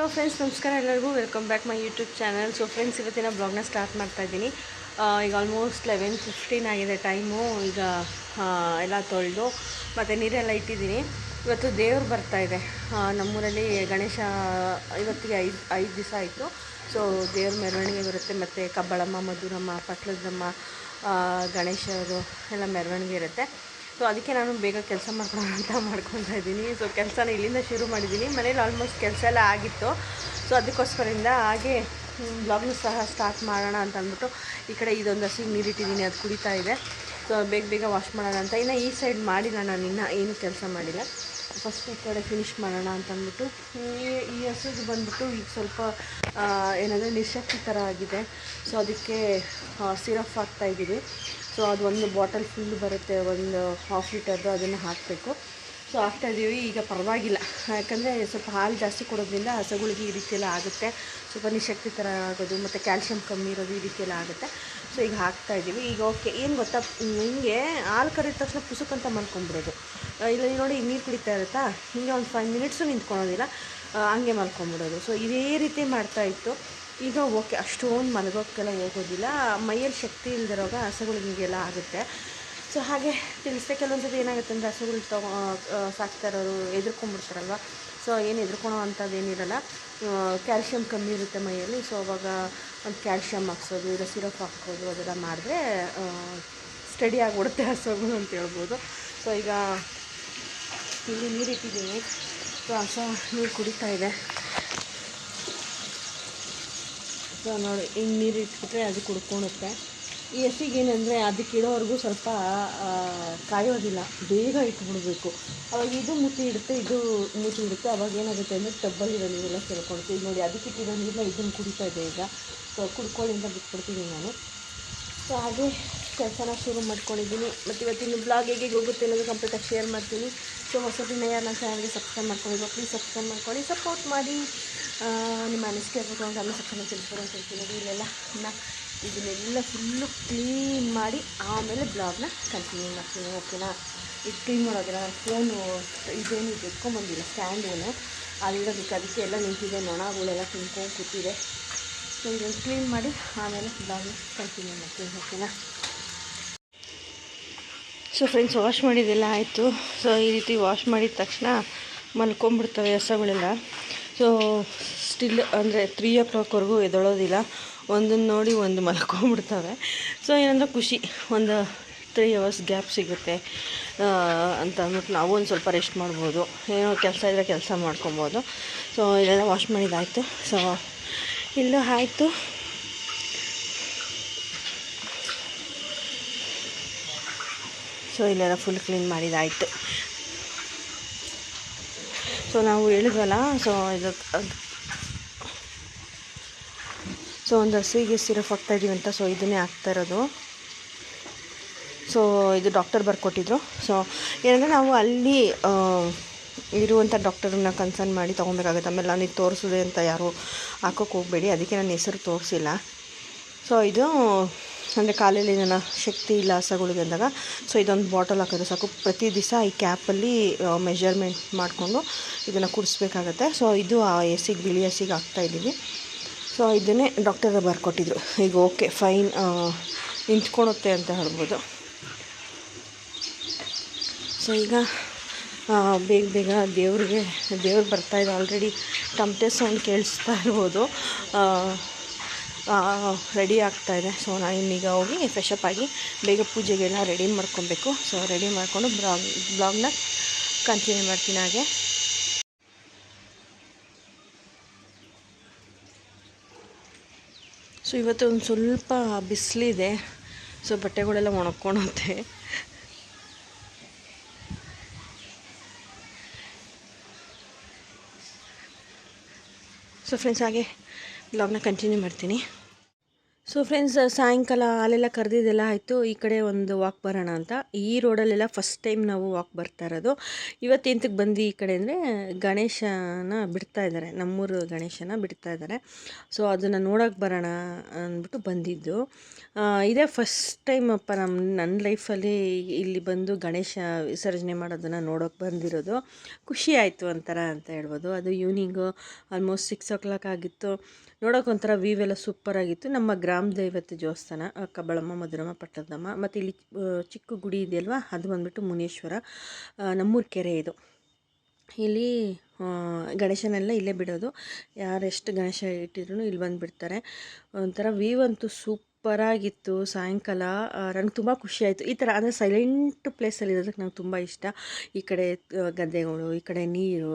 Hello friends, ನಮಸ್ಕಾರ ಎಲ್ಲರಿಗೂ. Welcome back my YouTube channel so friends ಇವತ್ತಿನ ಬ್ಲಾಗ್ನ ಸ್ಟಾರ್ಟ್ ಮಾಡ್ತಾ ಇದ್ದೀನಿ. ಈಗ ಆಲ್ಮೋಸ್ಟ್ ಲೆವೆನ್ ಫಿಫ್ಟೀನ್ ಆಗಿದೆ ಟೈಮು ಈಗ ಎಲ್ಲ ತೊಳೆದು ಮತ್ತು ನೀರೆಲ್ಲ ಇಟ್ಟಿದ್ದೀನಿ. ಇವತ್ತು ದೇವ್ರು ಬರ್ತಾ ಇದೆ. ನಮ್ಮೂರಲ್ಲಿ ಗಣೇಶ ಇವತ್ತಿಗೆ ಐದು ಐದು ದಿವಸ ಆಯಿತು. ಸೊ ದೇವ್ರ ಮೆರವಣಿಗೆ ಬರುತ್ತೆ. ಮತ್ತು ಕಬ್ಬಳಮ್ಮ, ಮಧುರಮ್ಮ, ಪಟ್ಲದಮ್ಮ ಗಣೇಶರು ಎಲ್ಲ ಮೆರವಣಿಗೆ ಇರುತ್ತೆ. ಸೊ ಅದಕ್ಕೆ ನಾನು ಬೇಗ ಕೆಲಸ ಮಾಡ್ಕೊಳ್ಳೋಣ ಅಂತ ಮಾಡ್ಕೊತಾ ಇದ್ದೀನಿ. ಸೊ ಕೆಲಸನ ಇಲ್ಲಿಂದ ಶುರು ಮಾಡಿದ್ದೀನಿ. ಮನೇಲಿ ಆಲ್ಮೋಸ್ಟ್ ಕೆಲಸ ಎಲ್ಲ ಆಗಿತ್ತು. ಸೊ ಅದಕ್ಕೋಸ್ಕರದಿಂದ ಹಾಗೆ ಬ್ಲಾಗ್ನು ಸಹ ಸ್ಟಾರ್ಟ್ ಮಾಡೋಣ ಅಂತ ಅಂದ್ಬಿಟ್ಟು ಈ ಕಡೆ ಇದೊಂದು ಹಸಿಗೆ ನೀರಿಟ್ಟಿದ್ದೀನಿ ಅದು ಕುಡಿತಾ ಇದೆ. ಸೊ ಬೇಗ ಬೇಗ ವಾಶ್ ಮಾಡೋಣ ಅಂತ. ಇನ್ನು ಈ ಸೈಡ್ ಮಾಡಿಲ್ಲ ನಾನು. ಇನ್ನೂ ಏನು ಕೆಲಸ ಮಾಡಿಲ್ಲ. ಫಸ್ಟ್ ಈ ಕಡೆ ಫಿನಿಶ್ ಮಾಡೋಣ ಅಂತ ಅಂದ್ಬಿಟ್ಟು ಈ ಈ ಹಸುಗೆ ಬಂದ್ಬಿಟ್ಟು ಈಗ ಸ್ವಲ್ಪ ಏನಂದರೆ ನಿಶಕ್ತಿ ಥರ ಆಗಿದೆ. ಸೊ ಅದಕ್ಕೆ ಸಿರಪ್ ಹಾಕ್ತಾಯಿದ್ದೀವಿ ಸೊ ಅದು ಒಂದು ಬಾಟಲ್ ಫುಲ್ ಬರುತ್ತೆ, ಒಂದು ಹಾಫ್ ಲೀಟರ್ದು ಅದನ್ನು ಹಾಕಬೇಕು. ಸೊ ಹಾಕ್ತಾಯಿದ್ದೀವಿ ಈಗ ಪರವಾಗಿಲ್ಲ. ಯಾಕಂದರೆ ಸ್ವಲ್ಪ ಹಾಲು ಜಾಸ್ತಿ ಕೊಡೋದ್ರಿಂದ ಹಸುಗಳಿಗೆ ಈ ರೀತಿಯೆಲ್ಲ ಆಗುತ್ತೆ. ಸ್ವಲ್ಪ ನಿಶಕ್ತಿ ಥರ ಆಗೋದು, ಮತ್ತು ಕ್ಯಾಲ್ಶಿಯಂ ಕಮ್ಮಿ ಇರೋದು ಈ ರೀತಿಯೆಲ್ಲ ಆಗುತ್ತೆ. ಸೊ ಈಗ ಹಾಕ್ತಾಯಿದ್ದೀವಿ ಈಗ ಓಕೆ, ಏನು ಗೊತ್ತಾ? ಹಿಂಗೆ ಹಾಲು ಕರೆದ ತಕ್ಷಣ ಪುಸುಕಂತ ಮಲ್ಕೊಂಬಿಡೋದು ಇಲ್ಲ ನೋಡಿ ನೀರು ಕುಡಿತಾ ಇರುತ್ತಾ? ಹಿಂಗೆ ಒಂದು ಫೈವ್ ಮಿನಿಟ್ಸು ನಿಂತ್ಕೊಳೋದಿಲ್ಲ ಹಂಗೆ ಮಲ್ಕೊಂಬಿಡೋದು ಸೊ ಇದೇ ರೀತಿ ಮಾಡ್ತಾಯಿತ್ತು ಈಗ ಓಕೆ, ಅಷ್ಟೊಂದು ಮಲಗೋಕ್ಕೆಲ್ಲ ಹೋಗೋದಿಲ್ಲ. ಮೈಯಲ್ಲಿ ಶಕ್ತಿ ಇಲ್ದಿರೋವಾಗ ಹಸುಗಳಿಗೆ ಆಗುತ್ತೆ. ಸೊ ಹಾಗೆ ತಿಳಿಸ್ದೆ, ಕೆಲವೊಂದು ಸತಿ ಏನಾಗುತ್ತೆ ಅಂದರೆ ಹಸುಗಳು ತಗೋ ಸಾಕ್ತಾ ಇರೋರು ಸೊ ಏನು ಎದುರ್ಕೊಳೋ ಅಂಥದ್ದು ಏನಿರಲ್ಲ ಕ್ಯಾಲ್ಶಿಯಂ ಕಮ್ಮಿ ಇರುತ್ತೆ ಮೈಯಲ್ಲಿ. ಸೊ ಅವಾಗ ಒಂದು ಕ್ಯಾಲ್ಶಿಯಂ ಹಾಕ್ಸೋದು, ಇಲ್ಲ ಸಿರಪ್ ಹಾಕೋದು ಅದೆಲ್ಲ ಮಾಡಿದ್ರೆ ಸ್ಟಡಿ ಆಗಿಬಿಡುತ್ತೆ ಹಸುಗಳು ಅಂತ ಹೇಳ್ಬೋದು. ಸೊ ಈಗ ಇಲ್ಲಿ ನೀರು ಇಟ್ಟಿದ್ದೀನಿ. ಸೊ ಹಸ ನೀರು ಕುಡಿತಾ ಇದೆ. ಸೊ ನೋಡಿ, ಹಿಂಗೆ ನೀರು ಇಟ್ಬಿಟ್ರೆ ಅದು ಕುಡ್ಕೊಳುತ್ತೆ. ಈ ಅದಕ್ಕೆ ಇಡೋವರೆಗೂ ಸ್ವಲ್ಪ ಕಾಯೋದಿಲ್ಲ. ಬೇಗ ಇಟ್ಬಿಡ್ಬೇಕು. ಅವಾಗ ಇದು ಮುತ್ತಿ ಇಡುತ್ತೆ, ಇದು ಮುತ್ತಿ ಇಡುತ್ತೆ. ಅವಾಗ ಏನಾಗುತ್ತೆ ಅಂದರೆ ಟಬ್ಬಲ್ಲಿರೋ ನೀರೆಲ್ಲ ಸೇರ್ಕೊಳುತ್ತೆ ಈಗ ನೋಡಿ, ಅದಕ್ಕೆ ಇಟ್ಟಿರೋ ನೀರನ್ನ ಇದನ್ನು ಕುಡಿತಾ ಇದೆ ಈಗ. ಸೊ, ಕುಡ್ಕೊಳ್ಳಿಂದ ಬಿಟ್ಬಿಡ್ತೀನಿ ನಾನು. ಸೊ, ಹಾಗೆ ಕೆಲಸನ ಶುರು ಮಾಡ್ಕೊಂಡಿದ್ದೀನಿ. ಮತ್ತು ಇವತ್ತಿನ ಬ್ಲಾಗ್ ಹೇಗೆ ಹೋಗುತ್ತೆ ಅನ್ನೋದು ಕಂಪ್ಲೀಟಾಗಿ ಶೇರ್ ಮಾಡ್ತೀನಿ. ಸೊ ಹೊಸದಿನ ಯಾರು ನನ್ನ ಚಾನಲ್ಗೆ ಸಬ್ಸ್ಕ್ರೈಬ್ ಮಾಡ್ಕೊಂಡಿರೋ ಪ್ಲೀಸ್ ಸಬ್ಸ್ಕ್ರೈಬ್ ಮಾಡ್ಕೊಳ್ಳಿ. ಸಪೋರ್ಟ್ ಮಾಡಿ. ನಿಮ್ಮ ಅನಿಸಿಕೆ ಇರಬೇಕು ಅಂತ ಸಬ್ಸ್ಕ್ರೈಬ್ ತಿಳಿಸ್ಬೋದು ಅಂತ ಹೇಳ್ತೀನಿ ಇಲ್ಲೆಲ್ಲ ಇನ್ನು ಇದನ್ನೆಲ್ಲ ಫುಲ್ಲು ಕ್ಲೀನ್ ಮಾಡಿ ಆಮೇಲೆ ಬ್ಲಾಗ್ನ ಕಂಟಿನ್ಯೂ ಮಾಡ್ತೀನಿ ಓಕೆನಾ ಇದು ಕ್ಲೀನ್ ಮಾಡೋದಿಲ್ಲ ನಾನು ಫೋನು ಇದೇನು ಇದು ಎತ್ಕೊಂಬಂದಿಲ್ಲ ಸ್ಟ್ಯಾಂಡ್ ಏನು. ಅಲ್ಲಿರೋದಕ್ಕೆ ಅದಕ್ಕೆ ಎಲ್ಲ ನಿಂತಿದೆ, ನೊಣಗಳೆಲ್ಲ ತಿನ್ಕೊಂಡು ಕೂತಿದೆ. ಸೊ ಇದನ್ನು ಕ್ಲೀನ್ ಮಾಡಿ ಆಮೇಲೆ ಬ್ಲಾಗ್ನ ಕಂಟಿನ್ಯೂ ಮಾಡ್ತೀನಿ ಓಕೆನಾ ಸೊ ಫ್ರೆಂಡ್ಸ್ ವಾಶ್ ಮಾಡಿದ್ದೆಲ್ಲ ಆಯಿತು. ಸೊ ಈ ರೀತಿ ವಾಶ್ ಮಾಡಿದ ತಕ್ಷಣ ಮಲ್ಕೊಂಬಿಡ್ತವೆ ಹಸಗಳೆಲ್ಲ ಸೊ ಸ್ಟಿಲ್ ಅಂದರೆ ತ್ರೀ ಓ ಕ್ಲಾಕ್ವರೆಗೂ ಎದೊಳೋದಿಲ್ಲ ಒಂದನ್ನು ನೋಡಿ ಒಂದು ಮಲ್ಕೊಂಬಿಡ್ತವೆ ಸೊ ಏನಂದ್ರೆ ಖುಷಿ. ಒಂದು ತ್ರೀ ಅವರ್ಸ್ ಗ್ಯಾಪ್ ಸಿಗುತ್ತೆ. ಅಂತ ಅಂದ್ಬಿಟ್ಟು ನಾವು ಒಂದು ಸ್ವಲ್ಪ ರೆಸ್ಟ್ ಮಾಡ್ಬೋದು. ಏನೋ ಕೆಲಸ ಇದ್ದರೆ ಕೆಲಸ ಮಾಡ್ಕೊಬೋದು. ಸೊ ಇಲ್ಲೆಲ್ಲ ವಾಶ್ ಮಾಡಿದ್ದಾಯಿತು. ಸೊ ಇಲ್ಲೂ ಆಯಿತು. ಸೊ ಇಲ್ಲೆಲ್ಲ ಫುಲ್ ಕ್ಲೀನ್ ಮಾಡಿದ್ದಾಯಿತು. ಸೊ ನಾವು ಹೇಳಿದ್ವಲ್ಲ ಸೊ ಇದು ಸೊ ಒಂದು ಹಸಿಗೆ ಸಿರಪ್ ಹಾಕ್ತಾ ಇದ್ದೀವಿ ಅಂತ ಸೊ, ಇದನ್ನೇ ಹಾಕ್ತಾ ಇರೋದು. ಸೊ ಇದು ಡಾಕ್ಟರ್ ಬರ್ಕೊಟ್ಟಿದ್ರು. ಸೊ ಏನಂದರೆ ನಾವು ಅಲ್ಲಿ ಇರುವಂಥ ಡಾಕ್ಟರನ್ನ ಕನ್ಸರ್ನ್ ಮಾಡಿ ತೊಗೊಬೇಕಾಗುತ್ತೆ. ಆಮೇಲೆ ನಾನು ಇದು ತೋರಿಸಿದೆ ಅಂತ ಯಾರು ಹಾಕೋಕೆ ಹೋಗಬೇಡಿ. ಅದಕ್ಕೆ ನನ್ನ ಹೆಸರು ತೋರಿಸಿಲ್ಲ. ಸೊ ಇದು, ಅಂದರೆ ಕಾಲಲ್ಲಿ ನನ್ನ ಶಕ್ತಿ ಇಲ್ಲ ಹಸಗಳಿಗೆ ಅಂದಾಗ ಸೊ ಇದೊಂದು ಬಾಟಲ್ ಹಾಕೋದು ಸಾಕು. ಪ್ರತಿ ದಿವಸ ಈ ಕ್ಯಾಪಲ್ಲಿ ಮೆಜರ್ಮೆಂಟ್ ಮಾಡಿಕೊಂಡು ಇದನ್ನು ಕುಡಿಸ್ಬೇಕಾಗತ್ತೆ. ಸೊ ಇದು ಆ ಎಸಿಗೆ, ಬಿಳಿ ಹಸಿಗೆ ಹಾಕ್ತಾಯಿದ್ದೀವಿ ಸೊ ಇದನ್ನೇ ಡಾಕ್ಟರ್ ಬರ್ಕೊಟ್ಟಿದ್ರು. ಈಗ ಓಕೆ ಫೈನ್ ನಿಂತ್ಕೊಳುತ್ತೆ ಅಂತ ಹೇಳ್ಬೋದು. ಸೊ ಈಗ ಬೇಗ ಬೇಗ ದೇವ್ರಿಗೆ, ದೇವ್ರು ಇದೆ ಆಲ್ರೆಡಿ ಟಮಟೆ ಸೌಂಡ್ ಕೇಳಿಸ್ತಾ ಇರ್ಬೋದು. ರೆಡಿ ಆಗ್ತಾಯಿದೆ ಸೊ ನಾನು ಇನ್ನೀಗ ಹೋಗಿ ಫ್ರೆಶಪ್ ಆಗಿ ಬೇಗ ಪೂಜೆಗೆಲ್ಲ ರೆಡಿ ಮಾಡ್ಕೊಬೇಕು. ಸೊ ರೆಡಿ ಮಾಡಿಕೊಂಡು ಬ್ಲಾಗ್ ಬ್ಲಾಗ್ನ ಕಂಟಿನ್ಯೂ ಮಾಡ್ತೀನಿ ಹಾಗೆ. ಸೊ ಇವತ್ತು ಒಂದು ಸ್ವಲ್ಪ ಬಿಸಿಲಿದೆ ಸೊ ಬಟ್ಟೆಗಳೆಲ್ಲ ಒಣಕೊಳುತ್ತೆ ಸೊ ಫ್ರೆಂಡ್ಸ್ ಹಾಗೆ ಬ್ಲಾಗ್ನ ಕಂಟಿನ್ಯೂ ಮಾಡ್ತೀನಿ. ಸೊ ಫ್ರೆಂಡ್ಸ್ ಸಾಯಂಕಾಲ ಅಲ್ಲೆಲ್ಲ ಕರೆದಿದ್ದೆಲ್ಲ ಆಯಿತು. ಈ ಕಡೆ ಒಂದು ವಾಕ್ ಬರೋಣ ಅಂತ. ಈ ರೋಡಲ್ಲೆಲ್ಲ ಫಸ್ಟ್ ಟೈಮ್ ನಾವು ವಾಕ್ ಬರ್ತಾ ಇರೋದು. ಇವತ್ತು ಎಂತಕ್ಕೆ ಬಂದು ಈ ಕಡೆ ಅಂದರೆ, ಗಣೇಶನ ಬಿಡ್ತಾ ಇದ್ದಾರೆ. ನಮ್ಮೂರು ಗಣೇಶನ ಬಿಡ್ತಾ ಇದ್ದಾರೆ. ಸೊ ಅದನ್ನು ನೋಡೋಕೆ ಬರೋಣ ಅಂದ್ಬಿಟ್ಟು ಬಂದಿದ್ದು. ಇದೇ ಫಸ್ಟ್ ಟೈಮ್ ಅಪ್ಪ ನಮ್ಮ ನನ್ನ ಲೈಫಲ್ಲಿ ಇಲ್ಲಿ ಬಂದು ಗಣೇಶ ವಿಸರ್ಜನೆ ಮಾಡೋದನ್ನು ನೋಡೋಕೆ ಬಂದಿರೋದು. ಖುಷಿ ಆಯಿತು ಒಂಥರ ಅಂತ ಹೇಳ್ಬೋದು. ಅದು evening almost six o'clock ಆಗಿತ್ತು. ನೋಡೋಕೆ ಒಂಥರ ವ್ಯೂ ಎಲ್ಲ ಸೂಪರ್ ಆಗಿತ್ತು. ನಮ್ಮ ಗ್ರಾಮ ದೇವತೆ ದೇವಸ್ಥಾನ ಕಬ್ಬಳಮ್ಮ ಮಧುರಮ್ಮ, ಪಟ್ಟದಮ್ಮ, ಮತ್ತು ಇಲ್ಲಿ ಚಿಕ್ಕ ಗುಡಿ ಇದೆಯಲ್ವಾ? ಅದು ಬಂದುಬಿಟ್ಟು ಮುನೇಶ್ವರ ನಮ್ಮೂರು ಕೆರೆ ಇದು. ಇಲ್ಲಿ ಗಣೇಶನೆಲ್ಲ ಇಲ್ಲೇ ಬಿಡೋದು. ಯಾರೆಷ್ಟು ಗಣೇಶ ಇಟ್ಟಿದ್ರು ಇಲ್ಲಿ ಬಂದುಬಿಡ್ತಾರೆ. ಒಂಥರ ವ್ಯೂ ಅಂತೂ ಸೂಪರಾಗಿತ್ತು ಸಾಯಂಕಾಲ ನಂಗೆ ತುಂಬ ಖುಷಿ ಆಯಿತು. ಈ ಥರ ಅಂದರೆ ಸೈಲೆಂಟ್ ಪ್ಲೇಸಲ್ಲಿ ಇರೋದಕ್ಕೆ ನಂಗೆ ತುಂಬ ಇಷ್ಟ. ಈ ಕಡೆ ಗದ್ದೆಗಳು, ಈ ಕಡೆ ನೀರು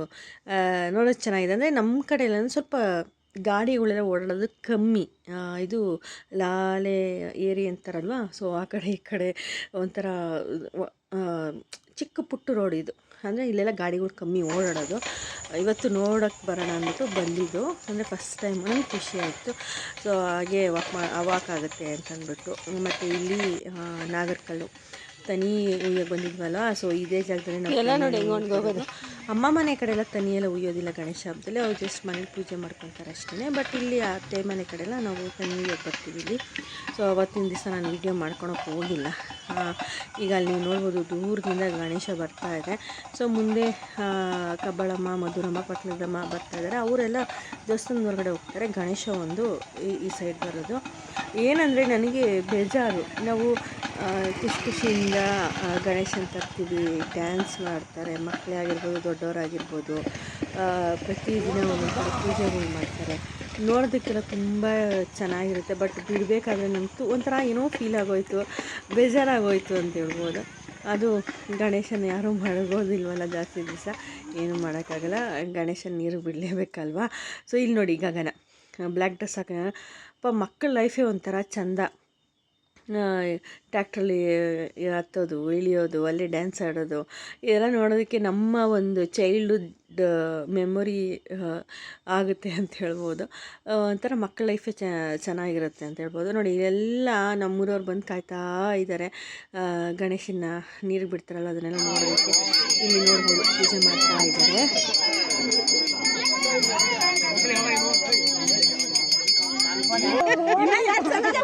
ನೋಡೋದು ಚೆನ್ನಾಗಿದೆ. ಅಂದರೆ ನಮ್ಮ ಕಡೆಯಲ್ಲಿ ಸ್ವಲ್ಪ ಗಾಡಿಗಳೆಲ್ಲ ಓಡಾಡೋದು ಕಮ್ಮಿ. ಇದು ಲಾಲೆ ಏರಿ ಅಂತಾರಲ್ವ? ಸೊ ಆ ಕಡೆ ಈ ಕಡೆ ಒಂಥರ ಚಿಕ್ಕ ಪುಟ್ಟ ರೋಡ್ ಇದು. ಅಂದರೆ ಇಲ್ಲೆಲ್ಲ ಗಾಡಿಗಳು ಕಮ್ಮಿ ಓಡಾಡೋದು. ಇವತ್ತು ನೋಡೋಕ್ಕೆ ಬರೋಣ ಅಂದ್ಬಿಟ್ಟು ಬಂದಿದ್ದು. ಅಂದರೆ ಫಸ್ಟ್ ಟೈಮ್ ನಂಗೆ ಖುಷಿ ಆಯಿತು. ಸೊ ಹಾಗೆ ವಾಕ್ ಮಾ ವಾಕ್ ಆಗುತ್ತೆ ಅಂತಂದ್ಬಿಟ್ಟು ಮತ್ತು ಇಲ್ಲಿ ನಾಗರಕಲ್ಲು. ತನಿ ಉಯ್ಯೋಕೆ ಬಂದಿದ್ವಲ್ಲ? ಸೊ ಇದೇ ಜಾಗದಲ್ಲಿ ನಾವು ಎಲ್ಲ ನೋಡಿ ಹೋಗೋದು ಅಮ್ಮ ಮನೆ ಕಡೆ ಎಲ್ಲ ತನಿ ಎಲ್ಲ ಉಯ್ಯೋದಿಲ್ಲ ಗಣೇಶ ಹಬ್ಬದಲ್ಲಿ, ಅವ್ರು ಜಸ್ಟ್ ಮನೇಲಿ ಪೂಜೆ ಮಾಡ್ಕೊತಾರೆ ಅಷ್ಟೇ ಬಟ್ ಇಲ್ಲಿ ಅತ್ತೆ ಮನೆ ಕಡೆ ಎಲ್ಲ ನಾವು ತನಿ ಉಯ್ಯೋಕೆ ಬರ್ತೀವಿ ಇಲ್ಲಿ. ಸೊ ಅವತ್ತಿನ ದಿವಸ ನಾನು ವೀಡಿಯೋ ಮಾಡ್ಕೊಳಕ್ಕೆ ಹೋಗಿಲ್ಲ. ಈಗ ಅಲ್ಲಿ ನೀವು ನೋಡ್ಬೋದು ದೂರದಿಂದ ಗಣೇಶ ಬರ್ತಾ ಇದೆ. ಸೊ ಮುಂದೆ ಕಬ್ಬಳಮ್ಮ, ಮಧುರಮ್ಮ, ಪಟ್ಲದಮ್ಮ ಬರ್ತಾ ಇದ್ದಾರೆ ಅವರೆಲ್ಲ ದೇವಸ್ಥಾನದ ಹೊರಗಡೆ ಹೋಗ್ತಾರೆ. ಗಣೇಶ ಒಂದು ಈ- ಸೈಡ್ ಬರೋದು. ಏನಂದರೆ ನನಗೆ ಬೇಜಾರು. ನಾವು ಖುಷಿ ಖುಷಿಯಿಂದ ಗಣೇಶನ ತರ್ತೀವಿ. ಡ್ಯಾನ್ಸ್ ಮಾಡ್ತಾರೆ. ಮಕ್ಕಳೇ ಆಗಿರ್ಬೋದು, ದೊಡ್ಡವರಾಗಿರ್ಬೋದು. ಪ್ರತಿದಿನ ಥರ ಪೂಜೆಗಳು ಮಾಡ್ತಾರೆ. ನೋಡೋದಕ್ಕೆಲ್ಲ ತುಂಬ ಚೆನ್ನಾಗಿರುತ್ತೆ. ಬಟ್ ಬಿಡಬೇಕಾದ್ರೆ ನಂಗೆ ಒಂಥರ ಏನೋ ಫೀಲ್ ಆಗೋಯ್ತು. ಬೇಜಾರಾಗೋಯ್ತು ಅಂತ ಹೇಳ್ಬೋದು. ಅದು ಗಣೇಶನ ಯಾರೂ ಮಡಗೋದಿಲ್ವಲ್ಲ ಜಾಸ್ತಿ ದಿವಸ. ಏನು ಮಾಡೋಕ್ಕಾಗಲ್ಲ. ಗಣೇಶನ ನೀರು ಬಿಡಲೇಬೇಕಲ್ವಾ? ಸೊ ಇಲ್ಲಿ ನೋಡಿ ಗಗನ. ಬ್ಲ್ಯಾಕ್ ಡ್ರೆಸ್ ಹಾಕ ಮಕ್ಕಳ ಲೈಫೇ ಒಂಥರ ಚಂದ. ಟ್ಯಾಕ್ಟ್ರಲ್ಲಿ ಹತ್ತೋದು, ಇಳಿಯೋದು, ಅಲ್ಲಿ ಡ್ಯಾನ್ಸ್ ಆಡೋದು ಇದೆಲ್ಲ ನೋಡೋದಕ್ಕೆ ನಮ್ಮ ಒಂದು ಚೈಲ್ಡ್ಹುಡ್ ಮೆಮೊರಿ ಆಗುತ್ತೆ ಅಂತ ಹೇಳ್ಬೋದು. ಒಂಥರ ಮಕ್ಕಳ ಲೈಫೇ ಚೆನ್ನಾಗಿರುತ್ತೆ ಅಂತ ಹೇಳ್ಬೋದು. ನೋಡಿ ಎಲ್ಲ ನಮ್ಮೂರವ್ರು ಬಂದು ಕಾಯ್ತಾ ಇದ್ದಾರೆ. ಗಣೇಶನ ನೀರಿಗೆ ಬಿಡ್ತಾರಲ್ಲ, ಅದನ್ನೆಲ್ಲ ನೋಡೋದಕ್ಕೆ. ಇಲ್ಲಿ ನೋಡ್ಬೋದು, ಪೂಜೆ ಮಾಡ್ತಾ ಇದ್ದಾರೆ.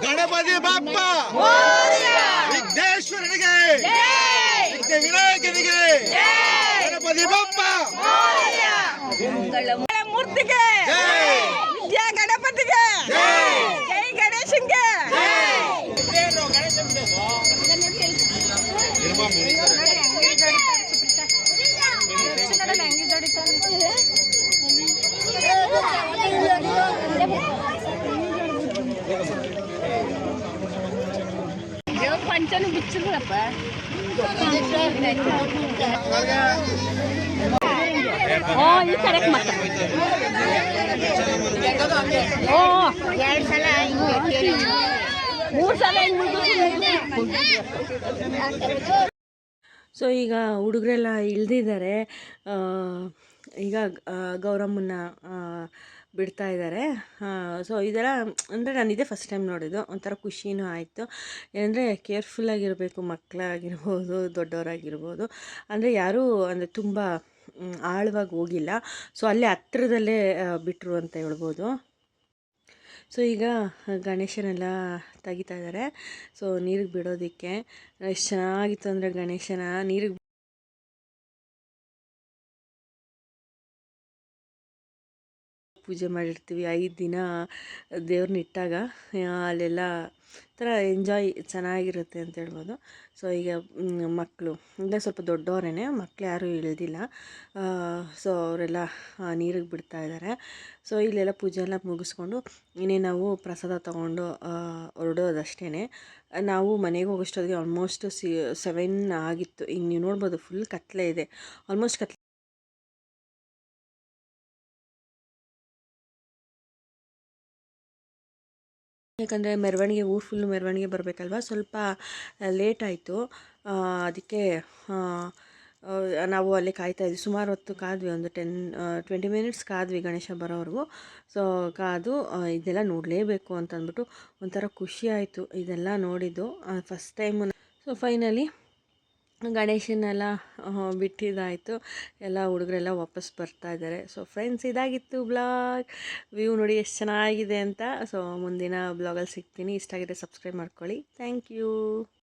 கணபதி பாப்பா. விக்னேஸ்வரனுக்கு. விக்ன விநாயகனுக்கு கணபதி பாப்பா. மூர்த்திக்கு. வித்யா கணபதிக்கு. ஜெய். ಓ ಈ ಕಡೆಗೆ ಮತ್ತೆ ಓ ಎರಡು ಸಲ ಮೂರು ಸಲ ಸೊ ಈಗ ಹುಡುಗರೆಲ್ಲ ಇಳ್ದಿದ್ದಾರೆ ಈಗ ಗೌರಮ್ಮನ್ನ ಬಿಡ್ತಾ ಇದ್ದಾರೆ ಸೊ ಇದೆಲ್ಲ ಅಂದರೆ ನಾನು ಇದೇ ಫಸ್ಟ್ ಟೈಮ್ ನೋಡಿದ್ದು. ಒಂಥರ ಖುಷಿನೂ ಆಯಿತು. ಏನಂದರೆ ಕೇರ್ಫುಲ್ಲಾಗಿರಬೇಕು ಮಕ್ಕಳಾಗಿರ್ಬೋದು ದೊಡ್ಡವರಾಗಿರ್ಬೋದು. ಅಂದರೆ ಯಾರೂ ಅಂದರೆ ತುಂಬ ಆಳವಾಗಿ ಹೋಗಿಲ್ಲ. ಸೊ ಅಲ್ಲೇ ಹತ್ರದಲ್ಲೇ ಬಿಟ್ಟರು ಅಂತ ಹೇಳ್ಬೋದು. ಸೊ ಈಗ ಗಣೇಶನೆಲ್ಲ ತೆಗಿತಾ ಇದ್ದಾರೆ ಸೊ ನೀರಿಗೆ ಬಿಡೋದಕ್ಕೆ. ಎಷ್ಟು ಚೆನ್ನಾಗಿತ್ತು ಅಂದರೆ ಗಣೇಶನ ನೀರಿಗೆ ಪೂಜೆ ಮಾಡಿರ್ತೀವಿ, ಐದು ದಿನ ದೇವ್ರನ್ನ ಇಟ್ಟಾಗ ಅಲ್ಲೆಲ್ಲ ಥರ ಎಂಜಾಯ್ ಚೆನ್ನಾಗಿರುತ್ತೆ ಅಂತ ಹೇಳ್ಬೋದು. ಸೊ ಈಗ ಮಕ್ಕಳು ಅಂದರೆ ಸ್ವಲ್ಪ ದೊಡ್ಡವರೇ ಮಕ್ಕಳು ಯಾರೂ ಇಳಿದಿಲ್ಲ. ಸೊ ಅವರೆಲ್ಲ ನೀರಿಗೆ ಬಿಡ್ತಾ ಇದ್ದಾರೆ ಸೊ ಇಲ್ಲೆಲ್ಲ ಪೂಜೆ ಎಲ್ಲ ಮುಗಿಸ್ಕೊಂಡು, ಇನ್ನೇ ನಾವು ಪ್ರಸಾದ ತೊಗೊಂಡು ಹೊರಡೋದಷ್ಟೇ ನಾವು ಮನೆಗೆ ಹೋಗೋಷ್ಟೊತ್ತಿಗೆ ಆಲ್ಮೋಸ್ಟ್ ಸಿ ಸೆವೆನ್ ಆಗಿತ್ತು. ಈಗ ನೀವು ನೋಡ್ಬೋದು ಫುಲ್ ಕತ್ತಲೆ ಇದೆ. ಆಲ್ಮೋಸ್ಟ್ ಕತ್ಲೆ ಯಾಕಂದರೆ ಮೆರವಣಿಗೆ, ಊರು ಫುಲ್ಲು ಮೆರವಣಿಗೆ ಬರಬೇಕಲ್ವ? ಸ್ವಲ್ಪ ಲೇಟ್ ಆಯಿತು. ಅದಕ್ಕೆ ನಾವು ಅಲ್ಲಿ ಕಾಯ್ತಾ ಇದ್ವಿ. ಸುಮಾರು ಹೊತ್ತು ಕಾದ್ವಿ, ಒಂದು ಟೆನ್ ಟ್ವೆಂಟಿ ಮಿನಿಟ್ಸ್ ಕಾದ್ವಿ ಗಣೇಶ ಬರೋವರೆಗೂ. ಸೊ ಕಾದು ಇದೆಲ್ಲ ನೋಡಲೇಬೇಕು ಅಂತಂದ್ಬಿಟ್ಟು ಒಂಥರ ಖುಷಿ ಆಯಿತು. ಇದೆಲ್ಲ ನೋಡಿದ್ದು ಫಸ್ಟ್ ಟೈಮು ಸೊ ಫೈನಲಿ ಗಣೇಶನೆಲ್ಲ ಆ, ಬಿಟ್ಟಿದ್ದಾಯಿತು. ಎಲ್ಲ ಹುಡುಗರೆಲ್ಲ ವಾಪಸ್ ಬರ್ತಾ ಇದ್ದಾರೆ. ಸೊ ಫ್ರೆಂಡ್ಸ್ ಇದಾಗಿತ್ತು ಬ್ಲಾಗ್. ವ್ಯೂ ನೋಡಿ ಎಷ್ಟು ಚೆನ್ನಾಗಿದೆ ಅಂತ. ಸೊ ಮುಂದಿನ ಬ್ಲಾಗಲ್ಲಿ ಸಿಗ್ತೀನಿ. ಇಷ್ಟ ಆಗಿದೆ ಸಬ್ಸ್ಕ್ರೈಬ್ ಮಾಡ್ಕೊಳ್ಳಿ. Thank you